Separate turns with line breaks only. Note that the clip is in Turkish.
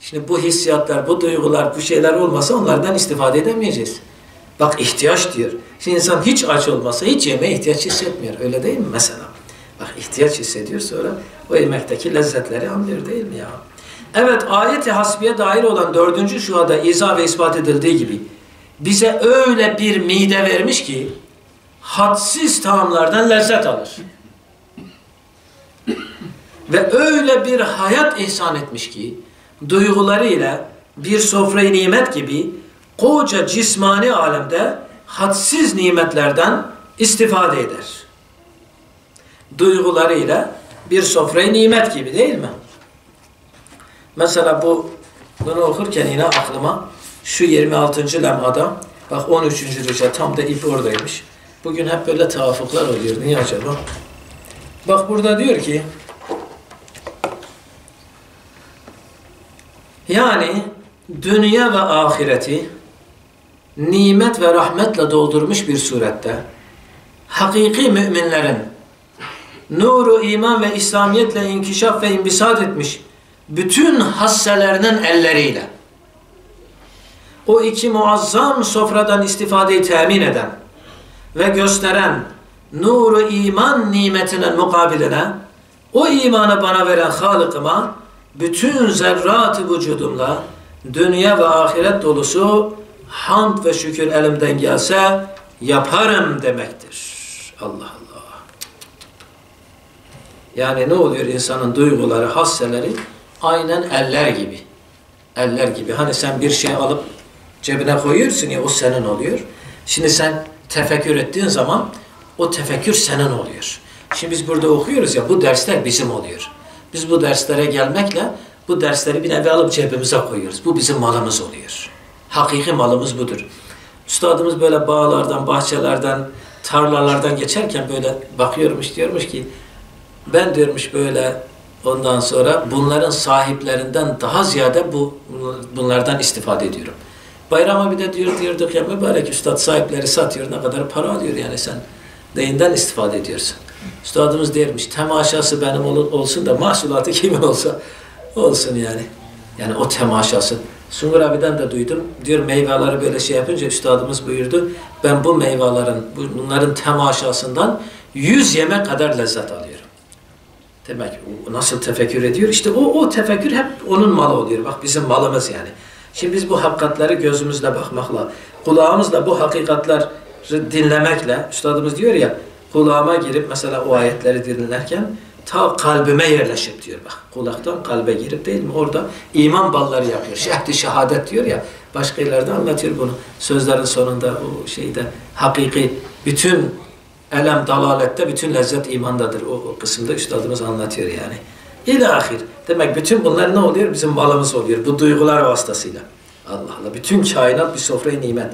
Şimdi bu hissiyatlar, bu duygular, bu şeyler olmasa onlardan istifade edemeyeceğiz. Bak ihtiyaç diyor. Şimdi insan hiç aç olmasa hiç yemeğe ihtiyaç hissetmiyor. Öyle değil mi mesela? Bak ihtiyaç hissediyor sonra o yemekteki lezzetleri anlıyor değil mi ya? Evet ayet-i hasbiye dair olan dördüncü şuada izah ve ispat edildiği gibi bize öyle bir mide vermiş ki hadsiz taamlardan lezzet alır. Ve öyle bir hayat ihsan etmiş ki duygularıyla bir sofrayı nimet gibi koca cismani alemde hadsiz nimetlerden istifade eder. Duygularıyla bir sofrayı nimet gibi değil mi? Mesela bu bunu okurken yine aklıma şu 26. lemada bak 13. rüce tam da ip oradaymış. Bugün hep böyle tevafuklar oluyor. Niye acaba? Bak burada diyor ki yani dünya ve ahireti nimet ve rahmetle doldurmuş bir surette hakiki müminlerin nuru iman ve İslamiyetle inkişaf ve imbisat etmiş bütün hasselerinin elleriyle o iki muazzam sofradan istifadeyi temin eden ve gösteren nuru iman nimetinin mukabiline o imanı bana veren Halık'ıma bütün zerrat vücudumla dünya ve ahiret dolusu hamd ve şükür elimden gelse yaparım demektir. Allah Allah. Yani ne oluyor insanın duyguları, hasseleri aynen eller gibi. Eller gibi. Hani sen bir şey alıp cebine koyuyorsun ya o senin oluyor. Şimdi sen tefekkür ettiğin zaman o tefekkür senin oluyor. Şimdi biz burada okuyoruz ya bu dersler bizim oluyor. Biz bu derslere gelmekle bu dersleri bir nevi alıp cebimize koyuyoruz. Bu bizim malımız oluyor. Hakiki malımız budur. Üstadımız böyle bağlardan, bahçelerden, tarlalardan geçerken böyle bakıyormuş diyormuş ki ben diyormuş böyle ondan sonra bunların sahiplerinden daha ziyade bu bunlardan istifade ediyorum. Bayrama bir de diyor diyorduk ya mübarek üstad sahipleri satıyor ne kadar para alıyor yani sen neyinden istifade ediyorsun. Üstadımız dermiş temaşası benim olsun da mahsulatı kimin olsa olsun yani. Yani o temaşası. Sungur abiden de duydum. Diyor meyveleri böyle şey yapınca üstadımız buyurdu. Ben bu meyvelerin, bunların temaşasından yüz yemek kadar lezzet alıyorum. Demek nasıl tefekkür ediyor? İşte o, o tefekkür hep onun malı oluyor. Bak bizim malımız yani. Şimdi biz bu hakikatleri gözümüzle bakmakla, kulağımızla bu hakikatleri dinlemekle, üstadımız diyor ya, kulağıma girip mesela o ayetleri dinlerken ta kalbime yerleşir diyor bak. Kulaktan kalbe girip değil mi? Orada iman balları yapıyor. Şehdi şehadet diyor ya. Başka yerlerde anlatıyor bunu. Sözlerin sonunda o şeyde hakiki bütün elem dalalette bütün lezzet imandadır. O, o kısımda üstadımız anlatıyor yani. İlahir. Demek bütün bunlar ne oluyor? Bizim malımız oluyor. Bu duygular vasıtasıyla. Allah Allah. Bütün kainat bir sofrayı nimet.